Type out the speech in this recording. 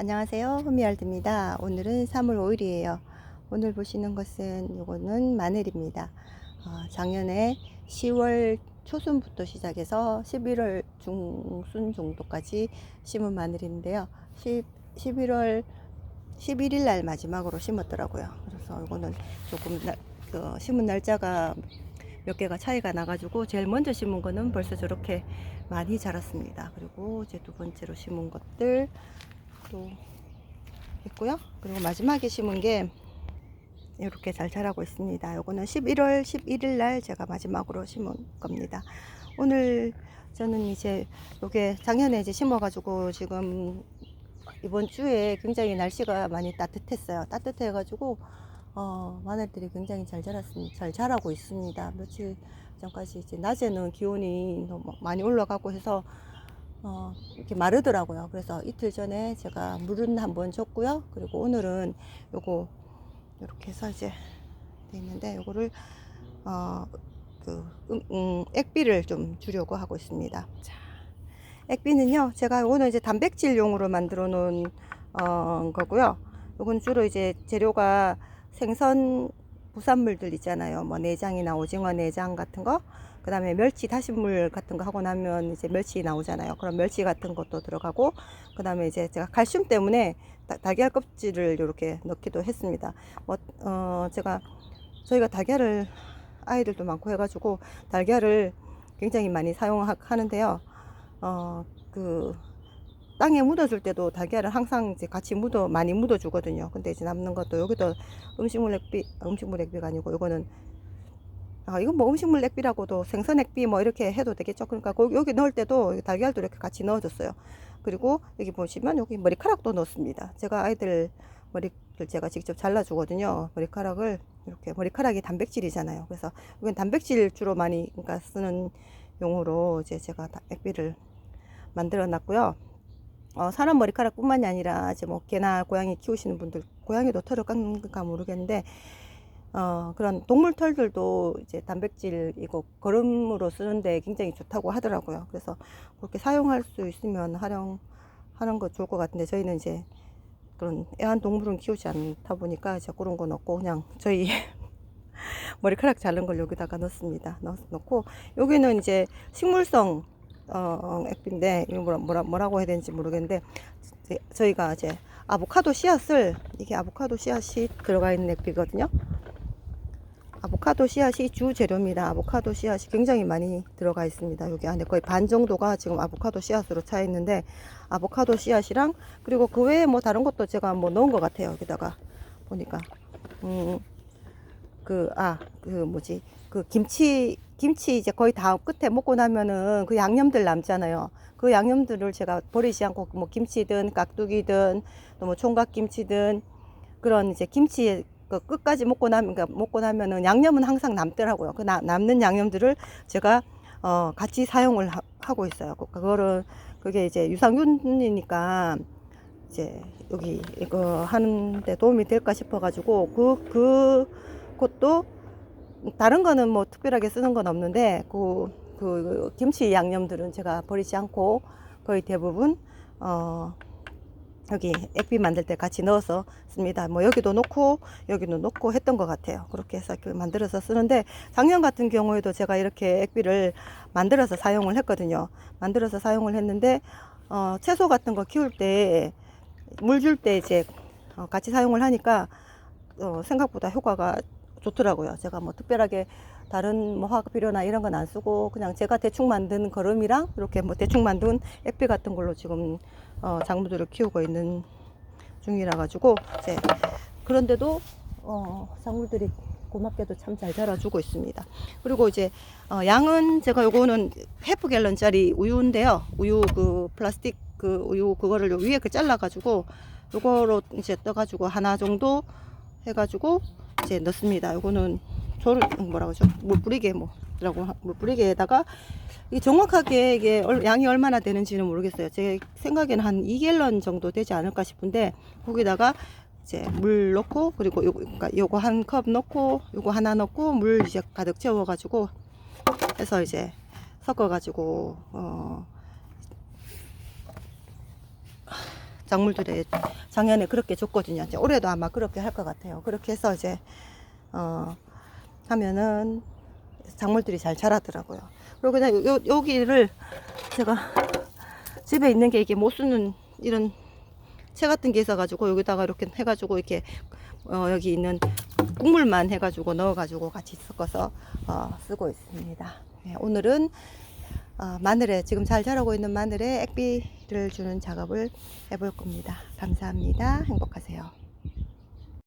안녕하세요. 호미알드입니다. 오늘은 3월 5일이에요. 오늘 보시는 것은 이거는 마늘입니다. 어, 작년에 10월 초순부터 시작해서 11월 중순 정도까지 심은 마늘인데요. 10, 11월 11일 날 마지막으로 심었더라고요. 그래서 이거는 조금 나, 그 심은 날짜가 몇 개가 차이가 나가지고 제일 먼저 심은 거는 벌써 저렇게 많이 자랐습니다. 그리고 이제 두 번째로 심은 것들 또 있고요. 그리고 마지막에 심은 게 이렇게 잘 자라고 있습니다. 요거는 11월 11일 날 제가 마지막으로 심은 겁니다. 오늘 저는 이제 요게 작년에 이제 심어가지고 지금 이번 주에 굉장히 날씨가 많이 따뜻했어요. 따뜻해가지고 어, 마늘들이 굉장히 잘 자랐습니다. 잘 자라고 있습니다. 며칠 전까지 이제 낮에는 기온이 너무 많이 올라가고 해서 어, 이렇게 마르더라고요. 그래서 이틀 전에 제가 물은 한번 줬고요. 그리고 오늘은 요거 이렇게 해서 이제 돼 있는데 요거를 어, 그 음, 음, 액비를 좀 주려고 하고 있습니다. 자, 액비는요. 제가 요거는 이제 단백질용으로 만들어 놓은 어, 거고요. 요건 주로 이제 재료가 생선 부산물들 있잖아요. 뭐 내장이나 오징어 내장 같은 거. 그 다음에 멸치 다시물 같은 거 하고 나면 이제 멸치 나오잖아요. 그럼 멸치 같은 것도 들어가고, 그 다음에 이제 제가 칼슘 때문에 다- 달걀 껍질을 이렇게 넣기도 했습니다. 뭐, 어, 제가, 저희가 달걀을 아이들도 많고 해가지고 달걀을 굉장히 많이 사용하는데요. 어, 그, 땅에 묻어줄 때도 달걀을 항상 이제 같이 묻어, 많이 묻어주거든요. 근데 이제 남는 것도 여기도 음식물 액비, 음식물 액비가 아니고 이거는 아, 이건 뭐 음식물 액비라고도 생선 액비 뭐 이렇게 해도 되겠죠. 그러니까 거- 여기 넣을 때도 달걀도 이렇게 같이 넣어줬어요. 그리고 여기 보시면 여기 머리카락도 넣습니다. 제가 아이들 머리를 제가 직접 잘라주거든요. 머리카락을 이렇게 머리카락이 단백질이잖아요. 그래서 이건 단백질 주로 많이 그러니까 쓰는 용으로 이제 제가 다- 액비를 만들어 놨고요. 어, 사람 머리카락뿐만이 아니라 이제 뭐 개나 고양이 키우시는 분들 고양이도 털을 깎는가 모르겠는데 어, 그런 동물 털들도 이제 단백질 이거 거름으로 쓰는데 굉장히 좋다고 하더라고요. 그래서 그렇게 사용할 수 있으면 활용하는 거 좋을 것 같은데 저희는 이제 그런 애완 동물은 키우지 않다 보니까 이제 그런 거 넣고 그냥 저희 머리카락 자른 걸 여기다가 넣습니다. 넣, 넣고 여기는 이제 식물성 어, 액비인데 이거 뭐라, 뭐라 뭐라고 해야 되는지 모르겠는데 저희가 이제 아보카도 씨앗을 이게 아보카도 씨앗이 들어가 있는 액비거든요. 아보카도 씨앗이 주 재료입니다. 아보카도 씨앗이 굉장히 많이 들어가 있습니다. 여기 안에 거의 반 정도가 지금 아보카도 씨앗으로 차 있는데 아보카도 씨앗이랑 그리고 그 외에 뭐 다른 것도 제가 뭐 넣은 것 같아요. 여기다가 보니까 음 그 아 그 뭐지 그 김치 김치 이제 거의 다 끝에 먹고 나면은 그 양념들 남잖아요. 그 양념들을 제가 버리지 않고 뭐 김치든 깍두기든 또 뭐 총각김치든 그런 이제 김치 그 끝까지 먹고 나면 그러니까 먹고 나면은 양념은 항상 남더라고요. 그 나- 남는 양념들을 제가 어 같이 사용을 하, 고 있어요. 그- 그거를 그게 이제 유산균이니까 이제 여기 이거 하는데 도움이 될까 싶어 가지고 그 그 것도 다른 거는 뭐 특별하게 쓰는 건 없는데 그, 그 김치 양념들은 제가 버리지 않고 거의 대부분 어 여기 액비 만들 때 같이 넣어서 씁니다. 뭐 여기도 넣고 여기도 넣고 했던 것 같아요. 그렇게 해서 그 만들어서 쓰는데 작년 같은 경우에도 제가 이렇게 액비를 만들어서 사용을 했거든요. 만들어서 사용을 했는데 어, 채소 같은 거 키울 때 물 줄 때 이제 어, 같이 사용을 하니까 어, 생각보다 효과가 좋더라고요. 제가 뭐 특별하게 다른 뭐 화학 비료나 이런 건 안 쓰고 그냥 제가 대충 만든 거름이랑 이렇게 뭐 대충 만든 액비 같은 걸로 지금 어, 작물들을 키우고 있는 중이라 가지고 이제 그런데도 어, 작물들이 고맙게도 참 잘 자라주고 있습니다. 그리고 이제 어, 양은 제가 요거는 해프 갤런짜리 우유인데요. 우유 그 플라스틱 그 우유 그거를 요 위에 그 잘라 가지고 요거로 이제 떠 가지고 하나 정도 해 가지고 이제 넣습니다. 요거는 저를 뭐라고 하죠? 물 뿌리게 뭐라고 하- 물 뿌리게에다가 이 정확하게 이게 얼- 양이 얼마나 되는지는 모르겠어요. 제 생각에는 한 2갤런 정도 되지 않을까 싶은데 거기다가 이제 물 넣고 그리고 요거 그러니까 요거 한 컵 넣고 요거 하나 넣고 물 이제 가득 채워 가지고 해서 이제 섞어 가지고 어 작물들에 작년에 그렇게 줬거든요. 이제 올해도 아마 그렇게 할 것 같아요. 그렇게 해서 이제 어 하면은 작물들이 잘 자라더라고요. 그리고 그냥 요, 여기를 제가 집에 있는 게 이게 못 쓰는 이런 채 같은 게 있어가지고 여기다가 이렇게 해가지고 이렇게 어, 여기 있는 국물만 해가지고 넣어가지고 같이 섞어서 어, 쓰고 있습니다. 네, 오늘은 어, 마늘에 지금 잘 자라고 있는 마늘에 액비를 주는 작업을 해볼 겁니다. 감사합니다. 행복하세요.